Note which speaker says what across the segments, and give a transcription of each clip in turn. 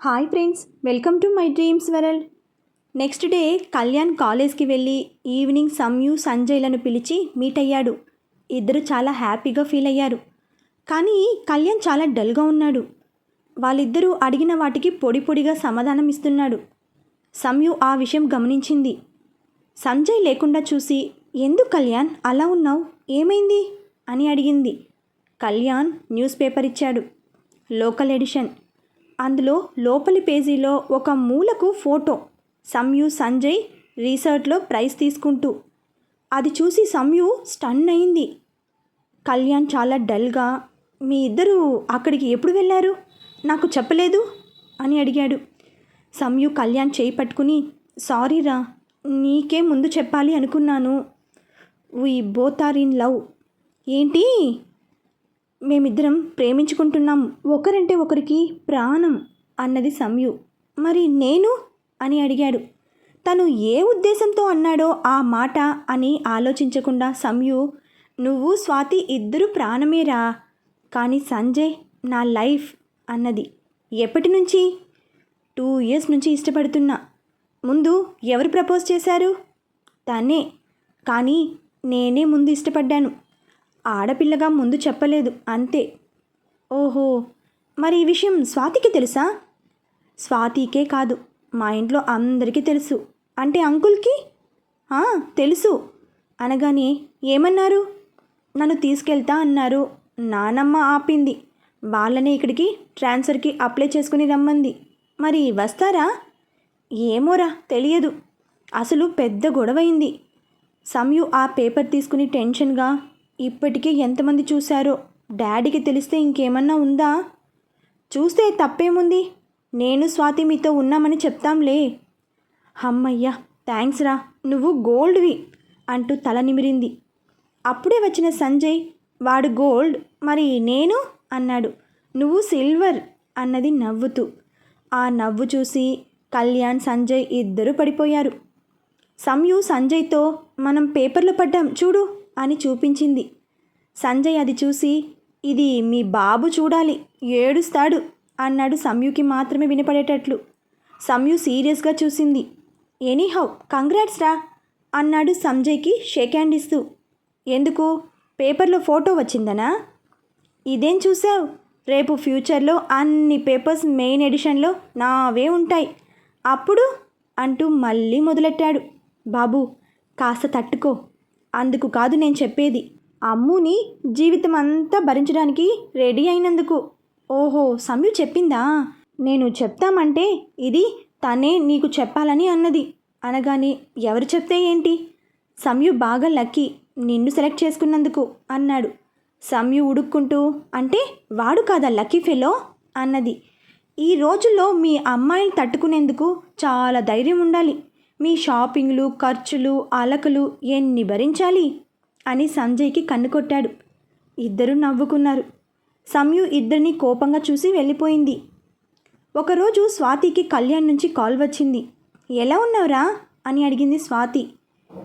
Speaker 1: Hi friends welcome to my dreams world. Next day Kalyan కాలేజ్కి వెళ్ళి evening సంయు సంజయ్లను పిలిచి meet అయ్యాడు. ఇద్దరు చాలా హ్యాపీగా ఫీల్ అయ్యారు. కానీ కళ్యాణ్ చాలా డల్గా ఉన్నాడు. వాళ్ళిద్దరూ అడిగిన వాటికి పొడి పొడిగా సమాధానం ఇస్తున్నాడు. సంయు ఆ విషయం గమనించింది. సంజయ్ లేకుండా చూసి ఎందుకు కళ్యాణ్ అలా ఉన్నావు? ఏమైంది? అని అడిగింది. కళ్యాణ్ న్యూస్ పేపర్ ఇచ్చాడు. Local edition. అందులో లోపలి పేజీలో ఒక మూలకు ఫోటో. సంయు సంజయ్ రీసెర్చ్లో ప్రైజ్ తీసుకుంటూ. అది చూసి సంయు స్టన్ అయింది కళ్యాణ్ చాలా డల్గా మీ ఇద్దరు అక్కడికి ఎప్పుడు వెళ్ళారు? నాకు చెప్పలేదు? అని అడిగాడు. సంయు కళ్యాణ్ చేయి పట్టుకుని సారీరా నీకే ముందు చెప్పాలి అనుకున్నాను. We both are in love ఏంటి? మేమిద్దరం ప్రేమించుకుంటున్నాం. ఒకరంటే ఒకరికి ప్రాణం అన్నది సంయు మరి నేను? అని అడిగాడు. తను ఏ ఉద్దేశంతో అన్నాడో ఆ మాట అని ఆలోచించకుండా సంయు నువ్వు స్వాతి ఇద్దరు ప్రాణమేరా? కానీ సంజయ్ నా లైఫ్ అన్నది. ఎప్పటి నుంచి? టూ ఇయర్స్ నుంచి ఇష్టపడుతున్నా. ముందు ఎవరు ప్రపోజ్ చేశారు? తనే. కానీ నేనే ముందు ఇష్టపడ్డాను. ఆడపిల్లగా ముందు చెప్పలేదు అంతే. ఓహో మరి ఈ విషయం స్వాతికి తెలుసా? స్వాతికే కాదు మా ఇంట్లో అందరికీ తెలుసు. అంటే అంకుల్కి? తెలుసు. అనగానే ఏమన్నారు? నన్ను తీసుకెళ్తా అన్నారు. నానమ్మ ఆపింది. వాళ్ళనే ఇక్కడికి ట్రాన్స్ఫర్కి అప్లై చేసుకుని రమ్మంది. మరి వస్తారా? ఏమోరా తెలియదు. అసలు పెద్ద గొడవైంది. సంయు ఆ పేపర్ తీసుకుని టెన్షన్గా ఇప్పటికే ఎంతమంది చూశారో? డాడీకి తెలిస్తే ఇంకేమన్నా ఉందా? చూస్తే తప్పేముంది? నేను స్వాతి మీతో ఉన్నామని చెప్తాంలే. అమ్మయ్యా థ్యాంక్స్ రా. నువ్వు గోల్డ్వి అంటూ తల నిమిరింది. అప్పుడే వచ్చిన సంజయ్ వాడు గోల్డ్ మరి నేను? అన్నాడు. నువ్వు సిల్వర్ అన్నది నవ్వుతూ. ఆ నవ్వు చూసి కళ్యాణ్ సంజయ్ ఇద్దరు పడిపోయారు. సంయు సంజయ్తో మనం పేపర్లో పడ్డాం. చూడు. అని చూపించింది. సంజయ్ అది చూసి ఇది మీ బాబు చూడాలి ఏడుస్తాడు అన్నాడు సంయుకి మాత్రమే వినపడేటట్లు. సమ్యు సీరియస్గా చూసింది. ఎనీహౌ కంగ్రాట్స్ రా అన్నాడు సంజయ్కి షేక్ హ్యాండ్ ఇస్తూ. ఎందుకు? పేపర్లో ఫోటో వచ్చిందనా? ఇదేం చూసావు? రేపు ఫ్యూచర్లో అన్ని పేపర్స్ మెయిన్ ఎడిషన్లో నావే ఉంటాయి. అప్పుడు? అంటూ మళ్ళీ మొదలెట్టాడు. బాబు కాస్త తట్టుకో. అందుకు కాదు నేను చెప్పేది. అమ్ముని జీవితం అంతా భరించడానికి రెడీ అయినందుకు. ఓహో సమ్యు చెప్పిందా? నేను చెప్తామంటే ఇది తనే నీకు చెప్పాలని అన్నది. అనగానే ఎవరు చెప్తే ఏంటి? సంయు బాగా లక్కీ నిన్ను సెలెక్ట్ చేసుకున్నందుకు అన్నాడు. సంయు ఉడుక్కుంటూ అంటే వాడు కాదా లక్కీ ఫెలో? అన్నది. ఈ రోజుల్లో మీ అమ్మాయిని తట్టుకునేందుకు చాలా ధైర్యం ఉండాలి. మీ షాపింగ్లు ఖర్చులు అలకలు ఎన్ని భరించాలి? అని సంజయ్కి కన్ను కొట్టాడు. ఇద్దరు నవ్వుకున్నారు. సంయు ఇద్దరిని కోపంగా చూసి వెళ్ళిపోయింది. ఒకరోజు స్వాతికి కళ్యాణ్ నుంచి కాల్ వచ్చింది. ఎలా ఉన్నావురా? అని అడిగింది స్వాతి.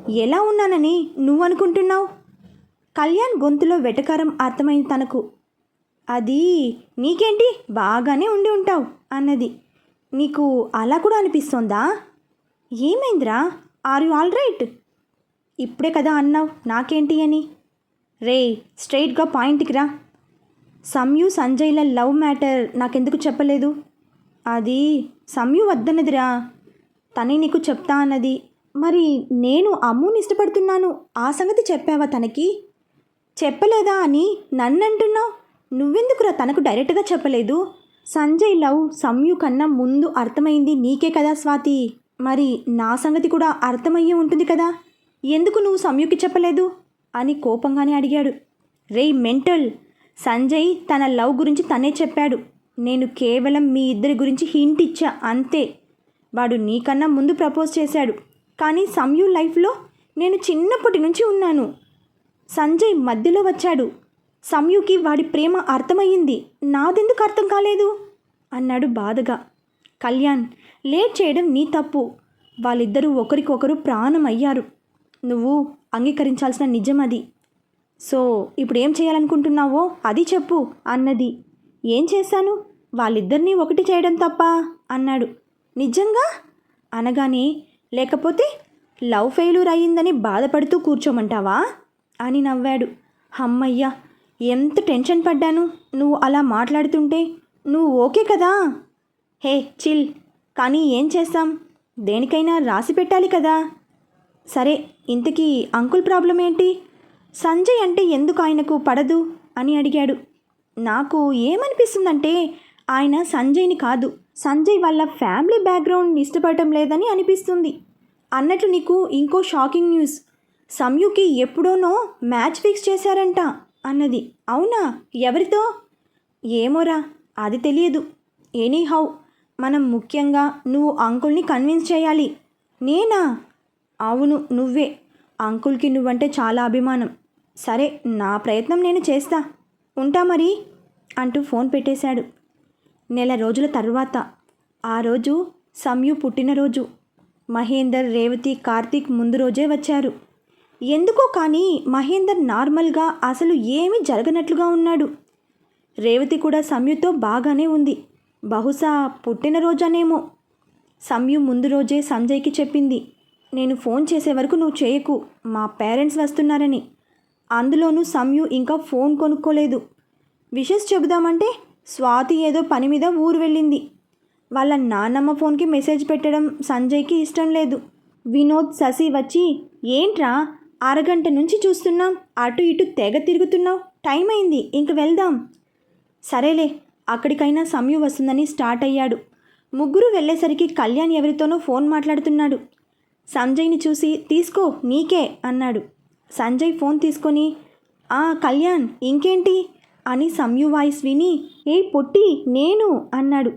Speaker 1: ఎలా ఉన్నానని నువ్వు అనుకుంటున్నావు కళ్యాణ్ గొంతులో వెటకారం అర్థమైంది తనకు. అది నీకేంటి? బాగానే ఉండి ఉంటావు అన్నది. నీకు అలా కూడా అనిపిస్తోందా? ఏమైందిరా? Are you all right? ఇప్పుడే కదా అన్నావు. నాకేంటి అని? రే స్ట్రైట్గా పాయింట్కి రా. సంయు సంజయ్ల లవ్ మ్యాటర్ నాకెందుకు చెప్పలేదు? అది సంయు వద్దన్నదిరా. తనే నీకు చెప్తా అన్నది. మరి నేను అమ్ముని ఇష్టపడుతున్నాను. ఆ సంగతి చెప్పావా తనకి? చెప్పలేదా అని నన్ను అంటున్నావు నువ్వెందుకురా తనకు డైరెక్ట్గా చెప్పలేదు? సంజయ్ లవ్ సంయు కన్నా ముందు అర్థమైంది నీకే కదా స్వాతి. మరి నా సంగతి కూడా అర్థమయ్యే ఉంటుంది కదా? ఎందుకు నువ్వు సంయుకి చెప్పలేదు? అని కోపంగానే అడిగాడు. రేయ్ మెంటల్! సంజయ్ తన లవ్ గురించి తనే చెప్పాడు. నేను కేవలం మీ ఇద్దరి గురించి హింట్ ఇచ్చా అంతే. వాడు నీకన్నా ముందు ప్రపోజ్ చేశాడు. కానీ సంయు లైఫ్లో నేను చిన్నప్పటి నుంచి ఉన్నాను. సంజయ్ మధ్యలో వచ్చాడు. సంయుకి వాడి ప్రేమ అర్థమయ్యింది. నాదెందుకు అర్థం కాలేదు? అన్నాడు బాధగా. కళ్యాణ్ లేట్ చేయడం నీ తప్పు. వాళ్ళిద్దరూ ఒకరికొకరు ప్రాణం అయ్యారు నువ్వు అంగీకరించాల్సిన నిజం అది. సో ఇప్పుడు ఏం చేయాలనుకుంటున్నావో అది చెప్పు అన్నది. ఏం చేశాను? వాళ్ళిద్దరినీ ఒకటి చేయడం తప్ప అన్నాడు. నిజంగా? అనగానే లేకపోతే లవ్ ఫెయిల్యూర్ అయ్యిందని బాధపడుతూ కూర్చోమంటావా? అని నవ్వాడు. అమ్మయ్యా ఎంత టెన్షన్ పడ్డాను? నువ్వు అలా మాట్లాడుతుంటే నువ్వు ఓకే కదా? Hey chill. కానీ ఏం చేస్తాం? దేనికైనా రాసి పెట్టాలి కదా. సరే ఇంతకీ అంకుల్ ప్రాబ్లం ఏంటి? సంజయ్ అంటే ఎందుకు ఆయనకు పడదు? అని అడిగాడు. నాకు ఏమనిపిస్తుందంటే ఆయన సంజయ్ని కాదు. సంజయ్ వాళ్ళ ఫ్యామిలీ బ్యాక్గ్రౌండ్ ఇష్టపడటం లేదని అనిపిస్తుంది. అన్నట్లు నీకు ఇంకో షాకింగ్ న్యూస్. సంయుకి ఎప్పుడోనో మ్యాచ్ ఫిక్స్ చేశారంట అన్నది. అవునా? ఎవరితో? ఏమోరా అది తెలియదు. ఎనీ హౌ మనం ముఖ్యంగా నువ్వు అంకుల్ని కన్విన్స్ చేయాలి. నేనా? అవును నువ్వే. అంకుల్కి నువ్వంటే చాలా అభిమానం. సరే నా ప్రయత్నం నేను చేస్తా. ఉంటా మరి అంటూ ఫోన్ పెట్టేశాడు. నెల రోజుల తర్వాత ఆ రోజు సంయు పుట్టినరోజు. మహేందర్ రేవతి కార్తీక్ ముందు రోజే వచ్చారు. ఎందుకో కానీ మహేందర్ నార్మల్గా అసలు ఏమీ జరగనట్లుగా ఉన్నాడు. రేవతి కూడా సమ్యుతో బాగానే ఉంది. బహుశా పుట్టినరోజనేమో. సంయు ముందు రోజే సంజయ్కి చెప్పింది. నేను ఫోన్ చేసే వరకు నువ్వు చేయకు మా పేరెంట్స్ వస్తున్నారని. అందులోనూ సంయు ఇంకా ఫోన్ కొనుక్కోలేదు. విషెస్ చెబుదామంటే స్వాతి ఏదో పని మీద ఊరు వెళ్ళింది. వాళ్ళ నాన్నమ్మ ఫోన్కి మెసేజ్ పెట్టడం సంజయ్కి ఇష్టం లేదు. వినోద్ శశి వచ్చి ఏంట్రా అరగంట నుంచి చూస్తున్నాం. అటు ఇటు తెగ తిరుగుతున్నావు. టైం అయింది ఇంక వెళ్దాం. సరేలే అక్కడికైనా సమయం వస్తుందని స్టార్ట్ అయ్యాడు. ముగ్గురు వెళ్ళేసరికి కళ్యాణ్ ఎవరితోనో ఫోన్ మాట్లాడుతున్నాడు. సంజయ్ని చూసి తీసుకో నీకే అన్నాడు. సంజయ్ ఫోన్ తీసుకొని ఆ కళ్యాణ్ ఇంకేంటి? అని సంయు వాయిస్ విని ఏ పొట్టి నేను అన్నాడు.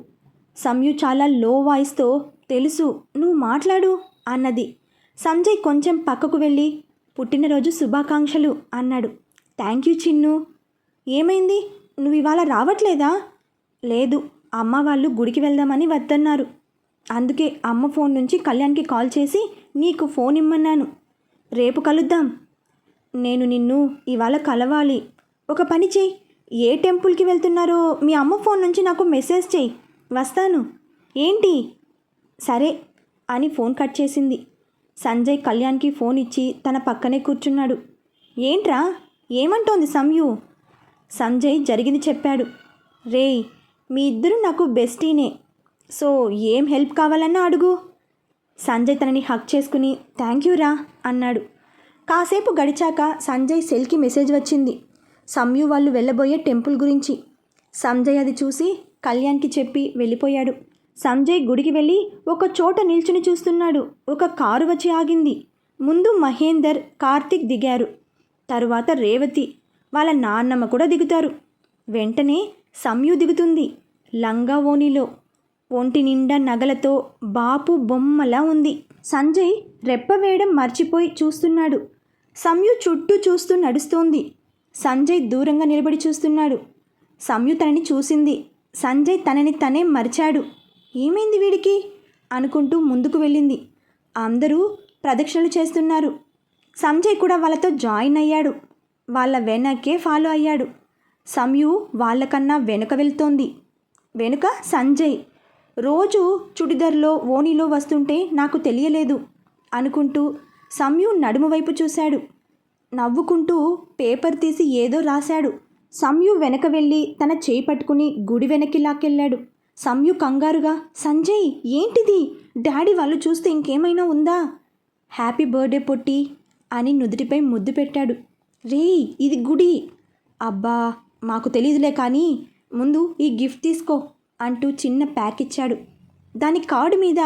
Speaker 1: సంయు చాలా లో వాయిస్తో తెలుసు నువ్వు మాట్లాడు అన్నది. సంజయ్ కొంచెం పక్కకు వెళ్ళి పుట్టినరోజు శుభాకాంక్షలు అన్నాడు. Thank you Chinnu. ఏమైంది? నువ్వు ఇవాళ రావట్లేదా? లేదు అమ్మ వాళ్ళు గుడికి వెళ్దామని వద్దన్నారు. అందుకే అమ్మ ఫోన్ నుంచి కళ్యాణ్కి కాల్ చేసి నీకు ఫోన్ ఇమ్మన్నాను. రేపు కలుద్దాం. నేను నిన్ను ఇవాళ కలవాలి. ఒక పని చేయి. ఏ టెంపుల్కి వెళ్తున్నారో మీ అమ్మ ఫోన్ నుంచి నాకు మెసేజ్ చేయి. వస్తాను. ఏంటి? సరే అని ఫోన్ కట్ చేసింది. సంజయ్ కళ్యాణ్కి ఫోన్ ఇచ్చి తన పక్కనే కూర్చున్నాడు. ఏంట్రా? ఏమంటోంది సంయు? సంజయ్ జరిగింది చెప్పాడు. రేయ్ మీ ఇద్దరు నాకు బెస్టీనే. సో ఏం హెల్ప్ కావాలన్నా అడుగు. సంజయ్ తనని హక్ చేసుకుని థ్యాంక్ యూ రా అన్నాడు. కాసేపు గడిచాక సంజయ్ సెల్కి మెసేజ్ వచ్చింది. సంయు వాళ్ళు వెళ్ళబోయే టెంపుల్ గురించి. సంజయ్ అది చూసి కళ్యాణ్కి చెప్పి వెళ్ళిపోయాడు. సంజయ్ గుడికి వెళ్ళి ఒక చోట నిల్చుని చూస్తున్నాడు. ఒక కారు వచ్చి ఆగింది. ముందు మహేందర్ కార్తిక్ దిగారు. తరువాత రేవతి. వాళ్ళ నాన్నమ్మ కూడా దిగుతారు. వెంటనే సంయు దిగుతుంది. లంగా ఓణిలో ఒంటి నిండా నగలతో బాపు బొమ్మలా ఉంది. సంజయ్ రెప్ప వేయడం మర్చిపోయి చూస్తున్నాడు. సంయు చుట్టూ చూస్తూ నడుస్తోంది. సంజయ్ దూరంగా నిలబడి చూస్తున్నాడు. సంయు తనని చూసింది. సంజయ్ తనని తనే మరిచాడు. ఏమైంది వీడికి? అనుకుంటూ ముందుకు వెళ్ళింది. అందరూ ప్రదక్షిణలు చేస్తున్నారు. సంజయ్ కూడా వాళ్ళతో జాయిన్ అయ్యాడు. వాళ్ళ వెనకే ఫాలో అయ్యాడు. సంయు వాళ్ళకన్నా వెనుక వెళ్తోంది. వెనుక సంజయ్. రోజు చుడిదర్లో ఓణిలో వస్తుంటే నాకు తెలియలేదు అనుకుంటూ సంయు నడుము వైపు చూశాడు. నవ్వుకుంటూ పేపర్ తీసి ఏదో రాశాడు. సంయు వెనక వెళ్ళి తన చేయి పట్టుకుని గుడి వెనక్కి లాక్కెళ్ళాడు. సంయు కంగారుగా సంజయ్ ఏంటిది? డాడీ వాళ్ళు చూస్తే ఇంకేమైనా ఉందా? హ్యాపీ బర్త్డే పొట్టి అని నుదుటిపై ముద్దు పెట్టాడు. రే ఇది గుడి. అబ్బా మాకు తెలియదులే కానీ ముందు ఈ గిఫ్ట్ తీసుకో అంటూ చిన్న ప్యాక్ ఇచ్చాడు. దాని కార్డు మీద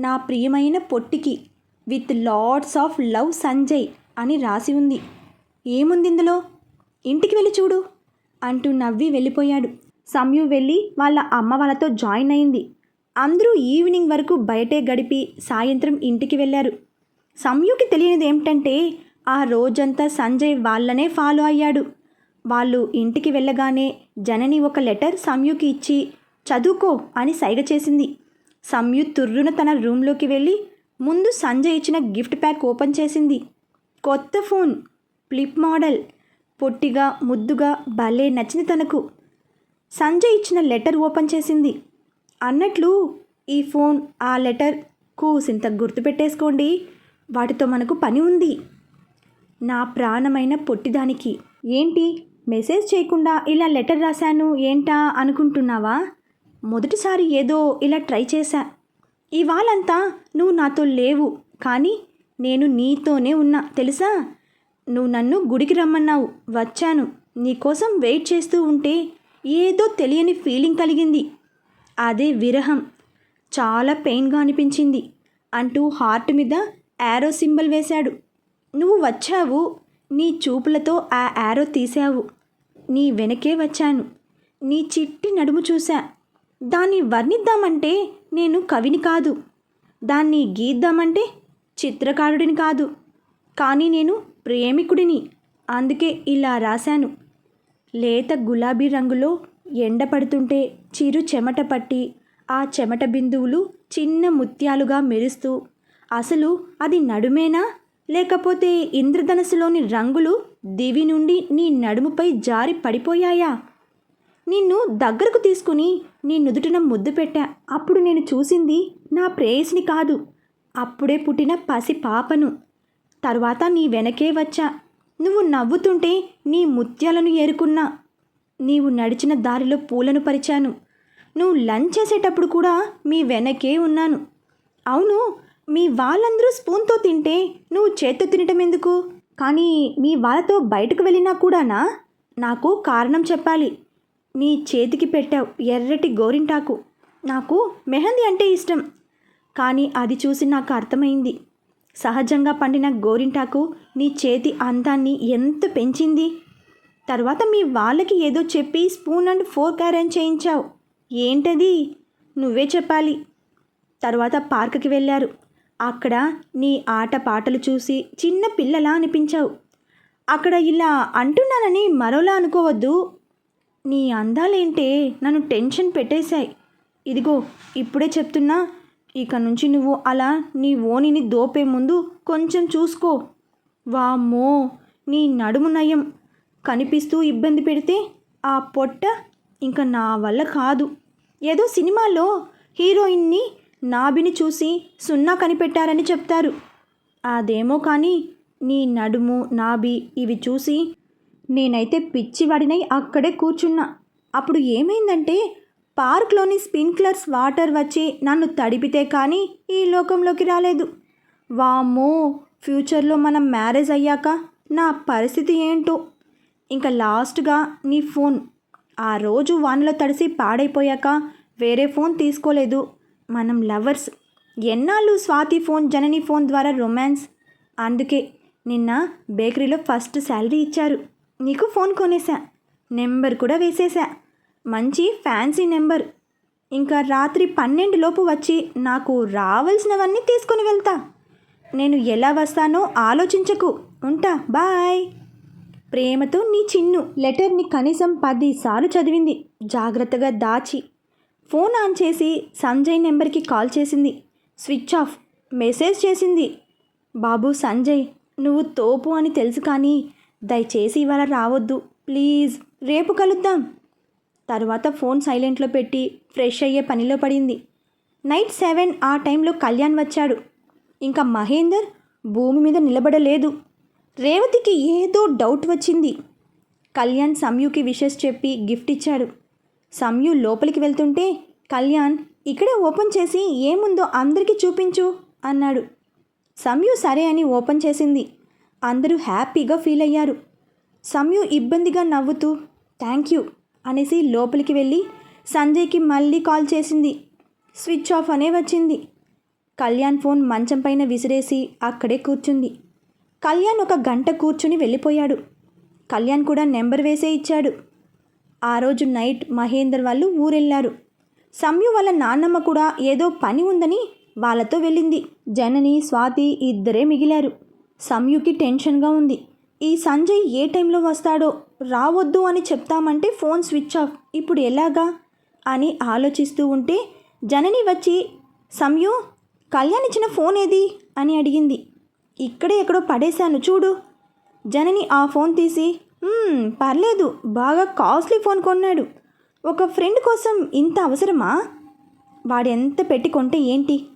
Speaker 1: నా ప్రియమైన పొట్టికి with loads of love Sanjay అని రాసి ఉంది. ఏముంది ఇందులో? ఇంటికి వెళ్ళి చూడు అంటూ నవ్వి వెళ్ళిపోయాడు. సంయు వెళ్ళి వాళ్ళ అమ్మ వాళ్ళతో జాయిన్ అయింది. అందరూ ఈవినింగ్ వరకు బయటే గడిపి సాయంత్రం ఇంటికి వెళ్ళారు. సంయుకి తెలియనిది ఏమిటంటే ఆ రోజంతా సంజయ్ వాళ్ళనే ఫాలో అయ్యాడు. వాళ్ళు ఇంటికి వెళ్ళగానే జనని ఒక లెటర్ సమ్యుకి ఇచ్చి చదువుకో అని సైగ చేసింది. సంయు తుర్రున తన రూమ్లోకి వెళ్ళి ముందు సంజయ్ ఇచ్చిన గిఫ్ట్ ప్యాక్ ఓపెన్ చేసింది. కొత్త ఫోన్ ఫ్లిప్ మోడల్ పొట్టిగా ముద్దుగా భలే నచ్చింది తనకు. సంజయ్ ఇచ్చిన లెటర్ ఓపెన్ చేసింది. అన్నట్లు ఈ ఫోన్ ఆ లెటర్ కూసింత గుర్తుపెట్టేసుకోండి వాటితో మనకు పని ఉంది. నా ప్రాణమైన పొట్టిదానికి. ఏంటి? మెసేజ్ చేయకుండా ఇలా లెటర్ రాశాను ఏంటా అనుకుంటున్నావా? మొదటిసారి ఏదో ఇలా ట్రై చేశా. ఇవాళంతా నువ్వు నాతో లేవు కానీ నేను నీతోనే ఉన్నా తెలుసా? నువ్వు నన్ను గుడికి రమ్మన్నావు వచ్చాను. నీకోసం వెయిట్ చేస్తూ ఉంటే ఏదో తెలియని ఫీలింగ్ కలిగింది. అదే విరహం. చాలా పెయిన్గా అనిపించింది అంటూ హార్ట్ మీద యారో సింబల్ వేశాడు. నువ్వు వచ్చావు నీ చూపులతో ఆ యారో తీసావు నీ వెనకే వచ్చాను. నీ చిట్టి నడుము చూశా. దాన్ని వర్ణిద్దామంటే నేను కవిని కాదు. దాన్ని గీద్దామంటే చిత్రకారుడిని కాదు. కానీ నేను ప్రేమికుడిని. అందుకే ఇలా రాశాను. లేత గులాబీ రంగులో ఎండ పడుతుంటే చిరు చెమట పట్టి ఆ చెమట బిందువులు చిన్న ముత్యాలుగా మెరుస్తూ అసలు అది నడుమేనా? లేకపోతే ఇంద్రధనస్సులోని రంగులు దివి నుండి నీ నడుముపై జారి పడిపోయాయా? నిన్ను దగ్గరకు తీసుకుని నీ నుదుటిన ముద్దు పెట్టా. అప్పుడు నేను చూసింది నా ప్రేయస్ని కాదు. అప్పుడే పుట్టిన పసి పాపను. తరువాత నీ వెనకే వచ్చా. నువ్వు నవ్వుతుంటే నీ ముత్యాలను ఏరుకున్నా. నీవు నడిచిన దారిలో పూలను పరిచాను. నువ్వు లంచ్ చేసేటప్పుడు కూడా మీ వెనకే ఉన్నాను. అవును మీ వాళ్ళందరూ స్పూన్తో తింటే నువ్వు చేత్తో తినటం ఎందుకు? కానీ మీ వాళ్ళతో బయటకు వెళ్ళినా కూడానా? నాకు కారణం చెప్పాలి. నీ చేతికి పెట్టావు ఎర్రటి గోరింటాకు. నాకు మెహందీ అంటే ఇష్టం. కానీ అది చూసి నాకు అర్థమైంది. సహజంగా పండిన గోరింటాకు నీ చేతి అందాన్ని ఎంత పెంచింది? తర్వాత మీ వాళ్ళకి ఏదో చెప్పి స్పూన్ అండ్ ఫోర్క్ అరేంజ్ చేయించావు. ఏంటది? నువ్వే చెప్పాలి. తర్వాత పార్క్కి వెళ్ళారు. అక్కడ నీ ఆట పాటలు చూసి చిన్న పిల్లలా అనిపించావు. అక్కడ ఇలా అంటున్నానని మరోలా అనుకోవద్దు. నీ అందాలేంటే నన్ను టెన్షన్ పెట్టేశాయి. ఇదిగో ఇప్పుడే చెప్తున్నా. ఇక నుంచి నువ్వు అలా నీ ఓనిని దోపే ముందు కొంచెం చూసుకో. వామ్మో నీ నడుము నయం. కనిపిస్తూ ఇబ్బంది పెడితే ఆ పొట్ట ఇంకా నా వల్ల కాదు. ఏదో సినిమాలో హీరోయిన్ని నాభిని చూసి సున్నా కనిపెట్టారని చెప్తారు. అదేమో కానీ నీ నడుము నాభి ఇవి చూసి నేనైతే పిచ్చివాడినై అక్కడే కూర్చున్నా. అప్పుడు ఏమైందంటే పార్క్లోని స్ప్రింక్లర్స్ వాటర్ వచ్చి నన్ను తడిపితే కానీ ఈ లోకంలోకి రాలేదు. వామ్మో ఫ్యూచర్లో మనం మ్యారేజ్ అయ్యాక నా పరిస్థితి ఏంటో? ఇంకా లాస్ట్గా నీ ఫోన్. ఆ రోజు వానలో తడిసి పాడైపోయాక వేరే ఫోన్ తీసుకోలేదు. మనం లవర్స్. ఎన్నాళ్ళు స్వాతి ఫోన్ జనని ఫోన్ ద్వారా రొమాన్స్? అందుకే నిన్న బేకరీలో ఫస్ట్ శాలరీ ఇచ్చారు. నీకు ఫోన్ కొనేసా నెంబర్ కూడా వేసేసా మంచి ఫ్యాన్సీ నెంబర్. ఇంకా రాత్రి పన్నెండు లోపు వచ్చి నాకు రావాల్సినవన్నీ తీసుకొని వెళ్తా. నేను ఎలా వస్తానో ఆలోచించకు. ఉంటా బాయ్. ప్రేమతో నీ చిన్ను. లెటర్ని కనీసం పదిసార్లు చదివింది. జాగ్రత్తగా దాచి. ఫోన్ ఆన్ చేసి సంజయ్ నెంబర్కి కాల్ చేసింది. Switch off. మెసేజ్ చేసింది. బాబు సంజయ్ నువ్వు తోపు అని తెలుసు కానీ దయచేసి ఇవాళ రావద్దు. ప్లీజ్ రేపు కలుద్దాం. తర్వాత ఫోన్ సైలెంట్లో పెట్టి ఫ్రెష్ అయ్యే పనిలో పడింది. నైట్ సెవెన్ ఆ టైంలో కళ్యాణ్ వచ్చాడు. ఇంకా మహేందర్ భూమి మీద నిలబడలేదు. రేవతికి ఏదో డౌట్ వచ్చింది. కళ్యాణ్ సంయుకి విషెస్ చెప్పి గిఫ్ట్ ఇచ్చాడు. సంయు లోపలికి వెళ్తుంటే కళ్యాణ్ ఇక్కడే ఓపెన్ చేసి ఏముందో అందరికీ చూపించు అన్నాడు. సంయు సరే అని ఓపెన్ చేసింది. అందరూ హ్యాపీగా ఫీల్ అయ్యారు. సమ్యు ఇబ్బందిగా నవ్వుతూ థ్యాంక్ యూ అనేసి లోపలికి వెళ్ళి సంజయ్కి మళ్ళీ కాల్ చేసింది. స్విచ్ ఆఫ్ అనే వచ్చింది. కళ్యాణ్ ఫోన్ మంచం పైన విసిరేసి అక్కడే కూర్చుంది. కళ్యాణ్ ఒక గంట కూర్చుని వెళ్ళిపోయాడు. కళ్యాణ్ కూడా నెంబర్ వేసే ఇచ్చాడు. ఆ రోజు నైట్ మహేందర్ వాళ్ళు ఊరెళ్ళారు. సంయు వాళ్ళ నాన్నమ్మ కూడా ఏదో పని ఉందని వాళ్ళతో వెళ్ళింది. జనని స్వాతి ఇద్దరే మిగిలారు. సంయుకి టెన్షన్గా ఉంది. ఈ సంజయ్ ఏ టైంలో వస్తాడో రావద్దు అని చెప్తామంటే ఫోన్ స్విచ్ ఆఫ్. ఇప్పుడు ఎలాగా? అని ఆలోచిస్తూ ఉంటే జనని వచ్చి సంయు కళ్యాణ్ ఇచ్చిన ఫోన్ ఏది? అని అడిగింది. ఇక్కడే ఎక్కడో పడేశాను చూడు. జనని ఆ ఫోన్ తీసి పర్లేదు. బాగా కాస్ట్లీ ఫోన్ కొన్నాడు. ఒక ఫ్రెండ్ కోసం ఇంత అవసరమా? వాడు ఎంత పెట్టి కొంటే ఏంటి?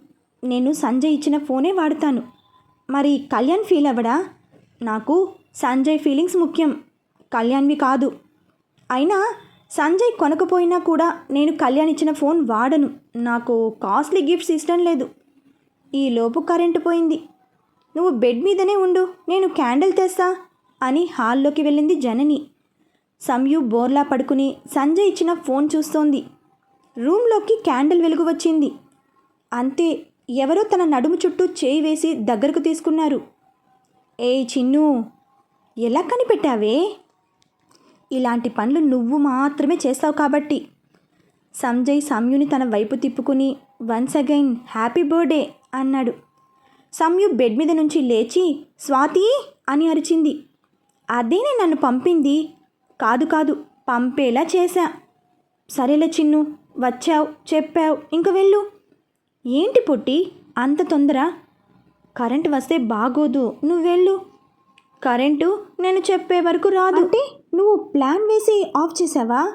Speaker 1: నేను సంజయ్ ఇచ్చిన ఫోనే వాడతాను. మరి కళ్యాణ్ ఫీల్ అవ్వడా? నాకు సంజయ్ ఫీలింగ్స్ ముఖ్యం. కళ్యాణ్వి కాదు. అయినా సంజయ్ కొనకపోయినా కూడా నేను కళ్యాణ్ ఇచ్చిన ఫోన్ వాడను. నాకు కాస్ట్లీ గిఫ్ట్స్ ఇష్టం లేదు. ఈ లోపు కరెంటు పోయింది. నువ్వు బెడ్ మీదనే ఉండు. నేను క్యాండిల్ తెస్తా. అని హాల్లోకి వెళ్ళింది జనని. సంయు బోర్లా పడుకుని సంజయ్ ఇచ్చిన ఫోన్ చూస్తోంది. రూమ్లోకి క్యాండిల్ వెలుగు వచ్చింది. అంతే ఎవరో తన నడుము చుట్టూ చేయి వేసి దగ్గరకు తీసుకున్నారు. ఏయ్ చిన్ను ఎలా కనిపెట్టావే? ఇలాంటి పనులు నువ్వు మాత్రమే చేస్తావు కాబట్టి. సంజయ్ సంయుని తన వైపు తిప్పుకుని వన్స్ అగైన్ హ్యాపీ బర్త్డే అన్నాడు. సంయు బెడ్ మీద నుంచి లేచి స్వాతి అని అరిచింది. అదేనే నన్ను పంపింది. కాదు కాదు పంపేలా చేశా. సరేలే చిన్ను వచ్చావు చెప్పావు ఇంక వెళ్ళు. ఏంటి పుట్టి అంత తొందర? కరెంట్ వస్తే బాగోదు నువ్వు వెళ్ళు. కరెంటు నేను చెప్పే వరకు రాదు. అంటే నువ్వు ప్లాన్ వేసి ఆఫ్ చేసావా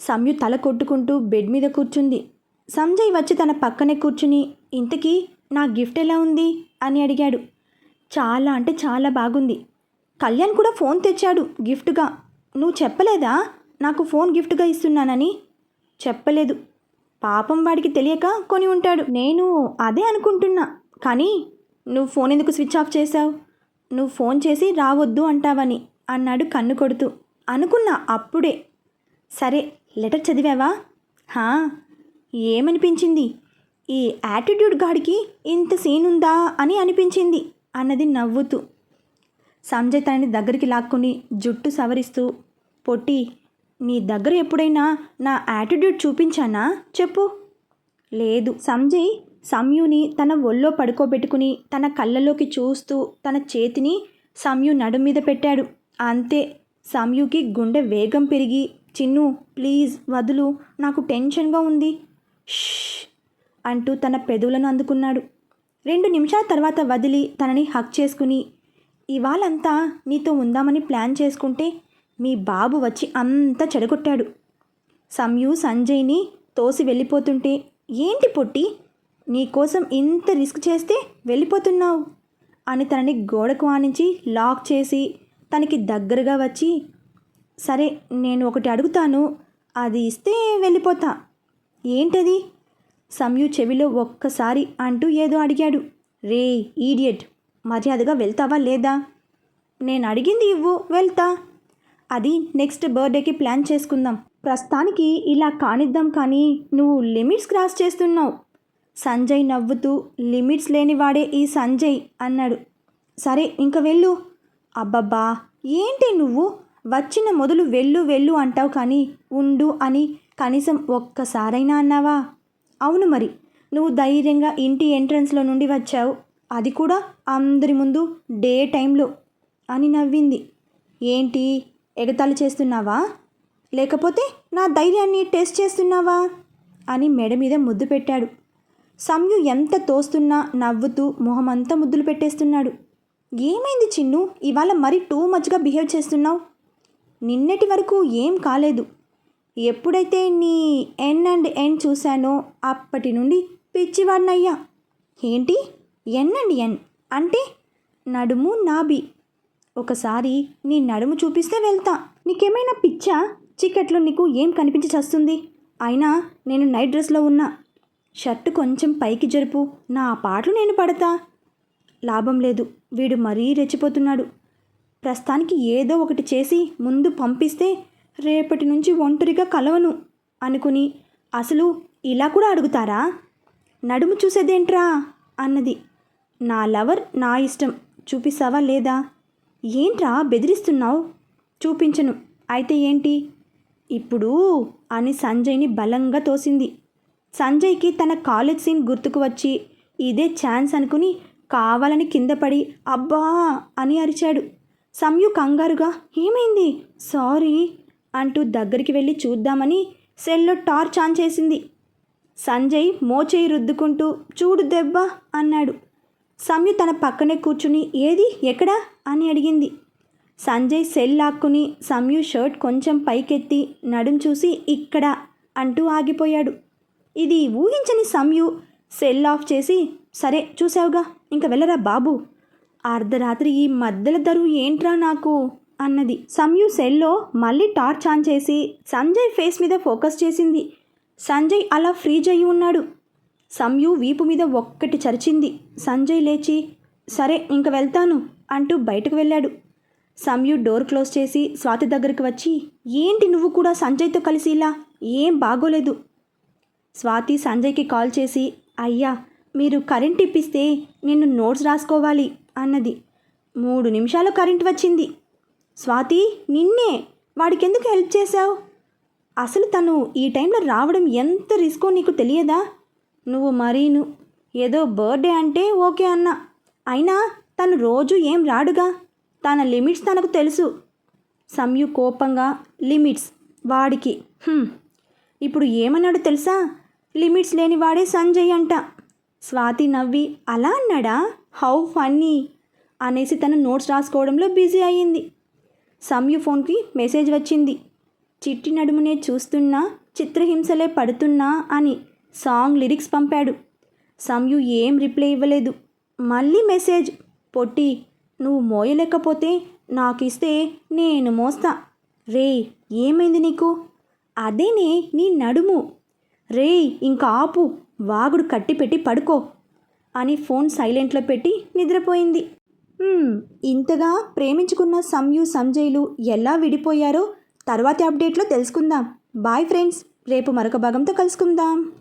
Speaker 1: సంయు తల కొట్టుకుంటూ బెడ్ మీద కూర్చుంది. సంజయ్ వచ్చి తన పక్కనే కూర్చుని ఇంతకీ నా గిఫ్ట్ ఎలా ఉంది? అని అడిగాడు. చాలా అంటే చాలా బాగుంది. కళ్యాణ్ కూడా ఫోన్ తెచ్చాడు గిఫ్ట్గా. నువ్వు చెప్పలేదా? నాకు ఫోన్ గిఫ్ట్గా ఇస్తున్నానని. చెప్పలేదు. పాపం వాడికి తెలియక కొని ఉంటాడు. నేను అదే అనుకుంటున్నా. కానీ నువ్వు ఫోన్ ఎందుకు స్విచ్ ఆఫ్ చేశావు? నువ్వు ఫోన్ చేసి రావద్దు అంటావని అన్నాడు కన్ను కొడుతూ. అనుకున్నా అప్పుడే. సరే లెటర్ చదివావా? హా ఏమనిపించింది? ఈ యాటిట్యూడ్ గాడికి ఇంత సీన్ ఉందా అని అనిపించింది అన్నది నవ్వుతూ. సంజయ్ తనని దగ్గరికి లాక్కుని జుట్టు సవరిస్తూ పొట్టి నీ దగ్గర ఎప్పుడైనా నా యాటిట్యూడ్ చూపించానా? చెప్పు. లేదు. సంజయ్ సంయుని తన ఒళ్ళో పడుకోబెట్టుకుని తన కళ్ళలోకి చూస్తూ తన చేతిని సంయు నడుం మీద పెట్టాడు. అంతే. సంయుకి గుండె వేగం పెరిగి చిన్ను ప్లీజ్ వదులు నాకు టెన్షన్గా ఉంది. ష్ అంటూ తన పెదవులను అందుకున్నాడు. రెండు నిమిషాల తర్వాత వదిలి తనని హక్ చేసుకుని ఇవాళంతా నీతో ఉందామని ప్లాన్ చేసుకుంటే మీ బాబు వచ్చి అంతా చెడగొట్టాడు. సంయు సంజయ్ని తోసి వెళ్ళిపోతుంటే ఏంటి పొట్టి? నీకోసం ఇంత రిస్క్ చేస్తే వెళ్ళిపోతున్నావు? అని తనని గోడకు ఆనించి లాక్ చేసి తనకి దగ్గరగా వచ్చి సరే నేను ఒకటి అడుగుతాను. అది ఇస్తే వెళ్ళిపోతా. ఏంటది? సంయు చెవిలో ఒక్కసారి అంటూ ఏదో అడిగాడు. రే ఈడియట్. మర్యాదగా వెళ్తావా లేదా? నేను అడిగింది ఇవ్వు వెళ్తా. అది నెక్స్ట్ బర్త్డేకి ప్లాన్ చేసుకుందాం. ప్రస్తుతానికి ఇలా కానిద్దాం కానీ నువ్వు లిమిట్స్ క్రాస్ చేస్తున్నావు. సంజయ్ నవ్వుతూ లిమిట్స్ లేనివాడే ఈ సంజయ్ అన్నాడు. సరే ఇంక వెళ్ళు. అబ్బబ్బా ఏంటి నువ్వు? వచ్చిన మొదలు వెళ్ళు వెళ్ళు అంటావు కానీ ఉండు అని కనీసం ఒక్కసారైనా అన్నావా? అవును మరి. నువ్వు ధైర్యంగా ఇంటి ఎంట్రన్స్లో నుండి వచ్చావు. అది కూడా అందరి ముందు డే టైంలో అని నవ్వింది. ఏంటి ఎగతాళి చేస్తున్నావా? లేకపోతే నా ధైర్యాన్ని టెస్ట్ చేస్తున్నావా? అని మెడ మీద ముద్దు పెట్టాడు. సంయు ఎంత తోస్తున్నా నవ్వుతూ మొహమంతా ముద్దులు పెట్టేస్తున్నాడు. ఏమైంది చిన్ను? ఇవాళ మరి టూ మచ్గా బిహేవ్ చేస్తున్నావు? నిన్నటి వరకు ఏం కాలేదు. ఎప్పుడైతే నీ ఎన్ అండ్ ఎన్ చూశానో అప్పటి నుండి పిచ్చివాడినయ్యా. ఏంటి? ఎన్ అండ్ ఎన్ అంటే నడుము నాభి. ఒకసారి నీ నడుము చూపిస్తే వెళ్తా. నీకేమైనా పిచ్చా? చీకట్లో నీకు ఏం కనిపించి చస్తుంది? అయినా నేను నైట్ డ్రెస్లో ఉన్నా. షర్టు కొంచెం పైకి జరుపు. నా పాటలు నేను పడతా. లాభం లేదు. వీడు మరీ రెచ్చిపోతున్నాడు. ప్రస్తుతానికి ఏదో ఒకటి చేసి ముందు పంపిస్తే రేపటి నుంచి ఒంటరిగా కలవను అనుకుని అసలు ఇలా కూడా అడుగుతారా? నడుము చూసేదేంట్రా? అన్నది. నా లవర్ నా ఇష్టం. చూపిస్తావా లేదా? ఏంట్రా బెదిరిస్తున్నావు? చూపించను. అయితే ఏంటి? ఇప్పుడు అని సంజయ్ని బలంగా తోసింది. సంజయ్కి తన కాలేజ్ సీన్ గుర్తుకు వచ్చి ఇదే ఛాన్స్ అనుకుని కావాలని కింద పడి అబ్బా అని అరిచాడు. సంయు కంగారుగా ఏమైంది? సారీ అంటూ దగ్గరికి వెళ్ళి చూద్దామని సెల్లో టార్చ్ ఆన్ చేసింది. సంజయ్ మోచేయి రుద్దుకుంటూ చూడు దెబ్బ అన్నాడు. సంయు తన పక్కనే కూర్చుని ఏది? ఎక్కడా? అని అడిగింది. సంజయ్ సెల్ లాక్కుని సంయు షర్ట్ కొంచెం పైకెత్తి నడుం చూసి ఇక్కడ అంటూ ఆగిపోయాడు. ఇది ఊహించని సంయు సెల్ ఆఫ్ చేసి సరే చూసావుగా ఇంక వెళ్ళరా బాబు. అర్ధరాత్రి ఈ మధ్యల దరువు ఏంట్రా నాకు? అన్నది. సంయు సెల్లో మళ్ళీ టార్చ్ ఆన్ చేసి సంజయ్ ఫేస్ మీద ఫోకస్ చేసింది. సంజయ్ అలా ఫ్రీజ్ అయి ఉన్నాడు. సంయు వీపు మీద ఒక్కటి చరిచింది. సంజయ్ లేచి సరే ఇంక వెళ్తాను అంటూ బయటకు వెళ్ళాడు. సంయు డోర్ క్లోజ్ చేసి స్వాతి దగ్గరికి వచ్చి ఏంటి నువ్వు కూడా సంజయ్తో కలిసి ఇలా? ఏం బాగోలేదు. స్వాతి సంజయ్కి కాల్ చేసి అయ్యా మీరు కరెంట్ ఇప్పిస్తే నేను నోట్స్ రాసుకోవాలి అన్నది. మూడు నిమిషాలు కరెంట్ వచ్చింది. స్వాతి నిన్నే? వాడికెందుకు హెల్ప్ చేశావు? అసలు తను ఈ టైంలో రావడం ఎంత రిస్కో నీకు తెలియదా? నువ్వు మరీను. ఏదో బర్త్డే అంటే ఓకే అన్నా. అయినా తను రోజు ఏం రాడుగా? తన లిమిట్స్ తనకు తెలుసు. సంయు కోపంగా లిమిట్స్ వాడికి. ఇప్పుడు ఏమన్నాడు తెలుసా? లిమిట్స్ లేని వాడే సంజయ్ అంట. స్వాతి నవ్వి అలా అన్నాడా? హౌ ఫన్నీ అనేసి తను నోట్స్ రాసుకోవడంలో బిజీ అయ్యింది. సంయు ఫోన్కి మెసేజ్ వచ్చింది. చిట్టి నడుమునే చూస్తున్నా చిత్రహింసలే పడుతున్నా అని. సాంగ్ లిరిక్స్ పంపాడు. సంయు ఏం రిప్లై ఇవ్వలేదు. మళ్ళీ మెసేజ్ పొట్టి నువ్వు మోయలేకపోతే నాకు ఇస్తే నేను మోస్తా. రే ఏమైంది నీకు? అదేనే నీ నడుము. రే ఇంకా ఆపు వాగుడు కట్టి పెట్టి పడుకో అని ఫోన్ సైలెంట్లో పెట్టి నిద్రపోయింది. ఇంతగా ప్రేమించుకున్న సంయు సంజయ్లు ఎలా విడిపోయారో తర్వాతి అప్డేట్లో తెలుసుకుందాం. బాయ్ ఫ్రెండ్స్ రేపు మరొక భాగంతో కలుసుకుందాం.